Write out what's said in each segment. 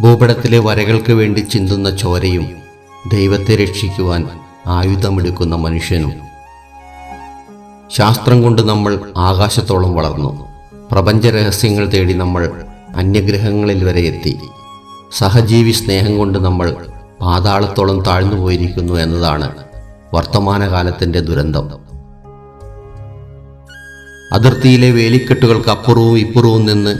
ഭൂപടത്തിലെ വരകൾക്ക് വേണ്ടി ചിന്തുന്ന ചോരയും ദൈവത്തെ രക്ഷിക്കുവാൻ ആയുധമെടുക്കുന്ന മനുഷ്യനും. ശാസ്ത്രം കൊണ്ട് നമ്മൾ ആകാശത്തോളം വളർന്നു. പ്രപഞ്ച രഹസ്യങ്ങൾ തേടി നമ്മൾ അന്യഗ്രഹങ്ങളിൽ വരെ എത്തി. സഹജീവി സ്നേഹം കൊണ്ട് നമ്മൾ പാതാളത്തോളം താഴ്ന്നു പോയിരിക്കുന്നു എന്നതാണ് വർത്തമാനകാലത്തിന്റെ ദുരന്തം. അതിർത്തിയിലെ വേലിക്കെട്ടുകൾക്ക് അപ്പുറവും ഇപ്പുറവും നിന്ന്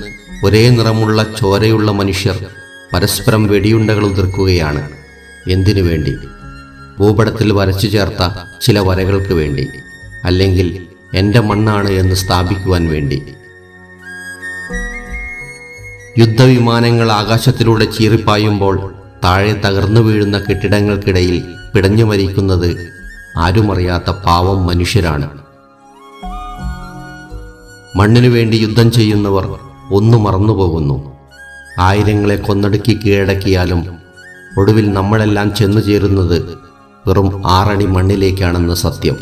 ഒരേ നിറമുള്ള ചോരയുള്ള മനുഷ്യർ പരസ്പരം വെടിയുണ്ടകൾ ഉതിർക്കുകയാണ്. എന്തിനു വേണ്ടി? ഭൂപടത്തിൽ വരച്ചു ചേർത്ത ചില വരകൾക്ക് വേണ്ടി അല്ലെങ്കിൽ എന്റെ മണ്ണാണ് എന്ന് സ്ഥാപിക്കുവാൻ വേണ്ടി. യുദ്ധവിമാനങ്ങൾ ആകാശത്തിലൂടെ ചീറിപ്പായുമ്പോൾ താഴെ തകർന്നു വീഴുന്ന കെട്ടിടങ്ങൾക്കിടയിൽ പിടഞ്ഞു മരിക്കുന്നത് ആരുമറിയാത്ത പാവം മനുഷ്യരാണ്. മണ്ണിനു വേണ്ടി യുദ്ധം ചെയ്യുന്നവർ ഒന്നു മറന്നുപോകുന്നു. ആയിരങ്ങളെ കൊന്നടുക്കി കീഴടക്കിയാലും ഒടുവിൽ നമ്മളെല്ലാം ചെന്നു ചേരുന്നത് വെറും ആറടി മണ്ണിലേക്കാണെന്ന് സത്യം.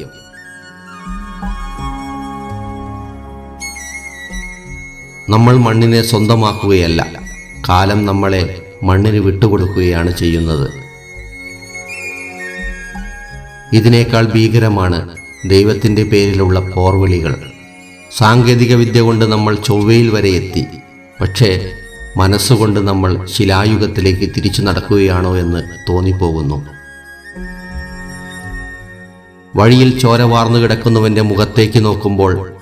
നമ്മൾ മണ്ണിനെ സ്വന്തമാക്കുകയല്ല കാലം നമ്മളെ മണ്ണിന് വിട്ടുകൊടുക്കുകയാണ് ചെയ്യുന്നത്. ഇതിനേക്കാൾ ഭീകരമാണ് ദൈവത്തിന്റെ പേരിലുള്ള പോർവിളികൾ. സാങ്കേതിക വിദ്യ കൊണ്ട് നമ്മൾ ചൊവ്വയിൽ വരെ എത്തി പക്ഷേ മനസ്സുകൊണ്ട് നമ്മൾ ശിലായുഗത്തിലേക്ക് തിരിച്ചു നടക്കുകയാണോ എന്ന് തോന്നിപ്പോകുന്നു. വഴിയിൽ ചോര വാർന്നു കിടക്കുന്നവന്റെ മുഖത്തേക്ക് നോക്കുമ്പോൾ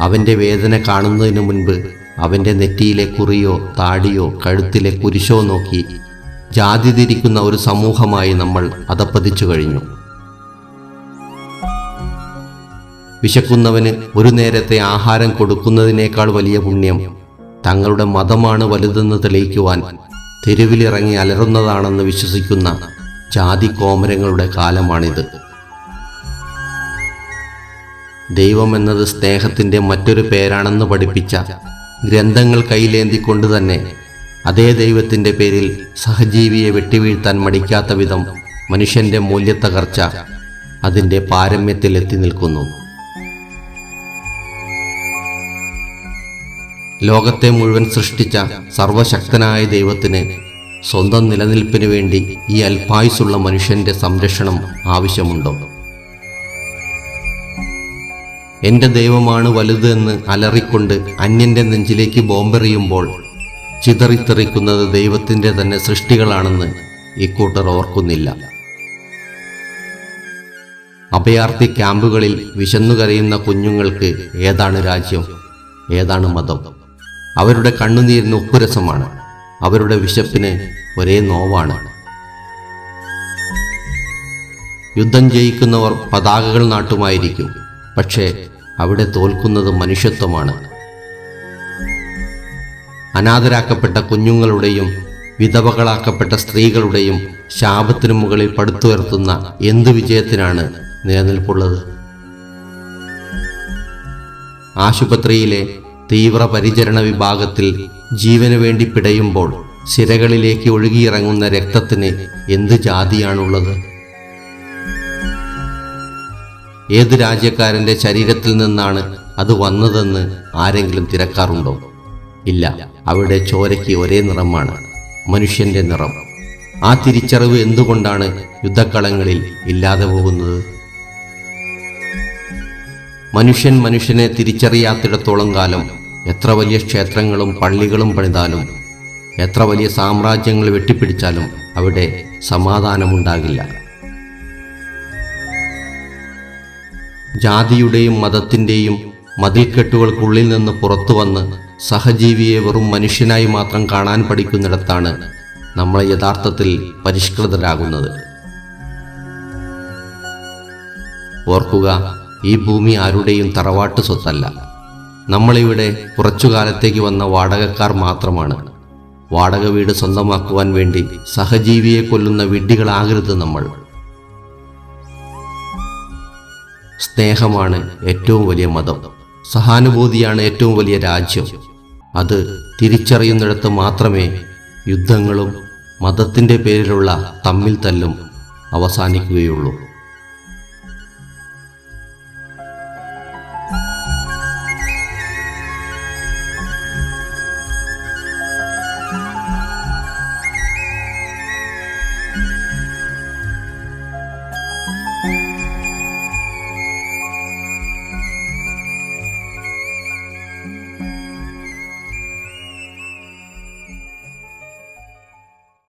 അവന്റെ വേദന കാണുന്നതിന് മുൻപ് അവന്റെ നെറ്റിയിലെ കുറിയോ താടിയോ കഴുത്തിലെ കുരിശോ നോക്കി ജാതി തിരിക്കുന്ന ഒരു സമൂഹമായി നമ്മൾ അതപ്പതിച്ചു കഴിഞ്ഞു. വിശക്കുന്നവന് ഒരു നേരത്തെ ആഹാരം കൊടുക്കുന്നതിനേക്കാൾ വലിയ പുണ്യം തങ്ങളുടെ മതമാണ് വലുതെന്ന് തെളിയിക്കുവാൻ തെരുവിലിറങ്ങി അലറുന്നതാണെന്ന് വിശ്വസിക്കുന്ന ജാതി കോമരങ്ങളുടെ കാലമാണിത്. ദൈവം എന്നത് സ്നേഹത്തിന്റെ മറ്റൊരു പേരാണെന്ന് പഠിപ്പിച്ച ഗ്രന്ഥങ്ങൾ കയ്യിലേന്തിക്കൊണ്ട് തന്നെ അതേ ദൈവത്തിന്റെ പേരിൽ സഹജീവിയെ വെട്ടിവീഴ്ത്താൻ മടിക്കാത്ത വിധം മനുഷ്യന്റെ മൂല്യത്തകർച്ച അതിന്റെ പാരമ്യത്തിലെത്തി നിൽക്കുന്നു. ലോകത്തെ മുഴുവൻ സൃഷ്ടിച്ച സർവശക്തനായ ദൈവത്തിന് സ്വന്തം നിലനിൽപ്പിന് വേണ്ടി ഈ അൽപായുസുള്ള മനുഷ്യന്റെ സംരക്ഷണം ആവശ്യമുണ്ടോ? എന്റെ ദൈവമാണ് വലുത് എന്ന് അലറിക്കൊണ്ട് അന്യന്റെ നെഞ്ചിലേക്ക് ബോംബെറിയുമ്പോൾ ചിതറിത്തെറിക്കുന്നത് ദൈവത്തിന്റെ തന്നെ സൃഷ്ടികളാണെന്ന് ഇക്കൂട്ടർ ഓർക്കുന്നില്ല. അഭയാർത്ഥി ക്യാമ്പുകളിൽ വിശന്നുകരയുന്ന കുഞ്ഞുങ്ങൾക്ക് ഏതാണ് രാജ്യം? ഏതാണ് മതം? അവരുടെ കണ്ണുനീരിന് ഉപ്പുരസമാണ്. അവരുടെ വിശപ്പിന് ഒരേ നോവാണ്. യുദ്ധം ജയിക്കുന്നവർ പതാകകൾ നാട്ടുമായിരിക്കും. പക്ഷേ അവിടെ തോൽക്കുന്നത് മനുഷ്യത്വമാണ്. അനാഥരാക്കപ്പെട്ട കുഞ്ഞുങ്ങളുടെയും വിധവകളാക്കപ്പെട്ട സ്ത്രീകളുടെയും ശാപത്തിനു മുകളിൽ പടുത്തുയർത്തുന്ന എന്ത് വിജയത്തിനാണ് നിലനിൽപ്പുള്ളത്? ആശുപത്രിയിലെ തീവ്രപരിചരണ വിഭാഗത്തിൽ ജീവന് വേണ്ടി പിടയുമ്പോൾ സിരകളിലേക്ക് ഒഴുകിയിറങ്ങുന്ന രക്തത്തിന് എന്ത് ജാതിയാണുള്ളത്? ഏത് രാജ്യക്കാരന്റെ ശരീരത്തിൽ നിന്നാണ് അത് വന്നതെന്ന് ആരെങ്കിലും തിരക്കാറുണ്ടോ? ഇല്ല. അവിടെ ചോരയ്ക്ക് ഒരേ നിറമാണ് മനുഷ്യന്റെ നിറം. ആ തിരിച്ചറിവ് എന്തുകൊണ്ടാണ് യുദ്ധക്കളങ്ങളിൽ ഇല്ലാതെ പോകുന്നത്? മനുഷ്യൻ മനുഷ്യനെ തിരിച്ചറിയാത്തിടത്തോളം കാലം എത്ര വലിയ ക്ഷേത്രങ്ങളും പള്ളികളും പണിതാലും എത്ര വലിയ സാമ്രാജ്യങ്ങൾ വെട്ടിപ്പിടിച്ചാലും അവിടെ സമാധാനമുണ്ടാകില്ല. ജാതിയുടെയും മതത്തിന്റെയും മതിൽക്കെട്ടുകൾക്കുള്ളിൽ നിന്ന് പുറത്തു വന്ന് സഹജീവിയെ വെറും മനുഷ്യനായി മാത്രം കാണാൻ പഠിക്കുന്നിടത്താണ് നമ്മൾ യഥാർത്ഥത്തിൽ പരിഷ്കൃതരാകുന്നത്. ഓർക്കുക ഈ ഭൂമി ആരുടെയും തറവാട്ട് സ്വത്തല്ല. നമ്മളിവിടെ കുറച്ചു കാലത്തേക്ക് വന്ന വാടകക്കാർ മാത്രമാണ്. വാടക വീട് സ്വന്തമാക്കുവാൻ വേണ്ടി സഹജീവിയെ കൊല്ലുന്ന വിഡ്ഢികളാകരുത് നമ്മൾ. സ്നേഹമാണ് ഏറ്റവും വലിയ മതം. സഹാനുഭൂതിയാണ് ഏറ്റവും വലിയ രാജ്യം. അത് തിരിച്ചറിയുന്നിടത്ത് മാത്രമേ യുദ്ധങ്ങളും മതത്തിന്റെ പേരിലുള്ള തമ്മിൽ തല്ലും അവസാനിക്കുകയുള്ളൂ.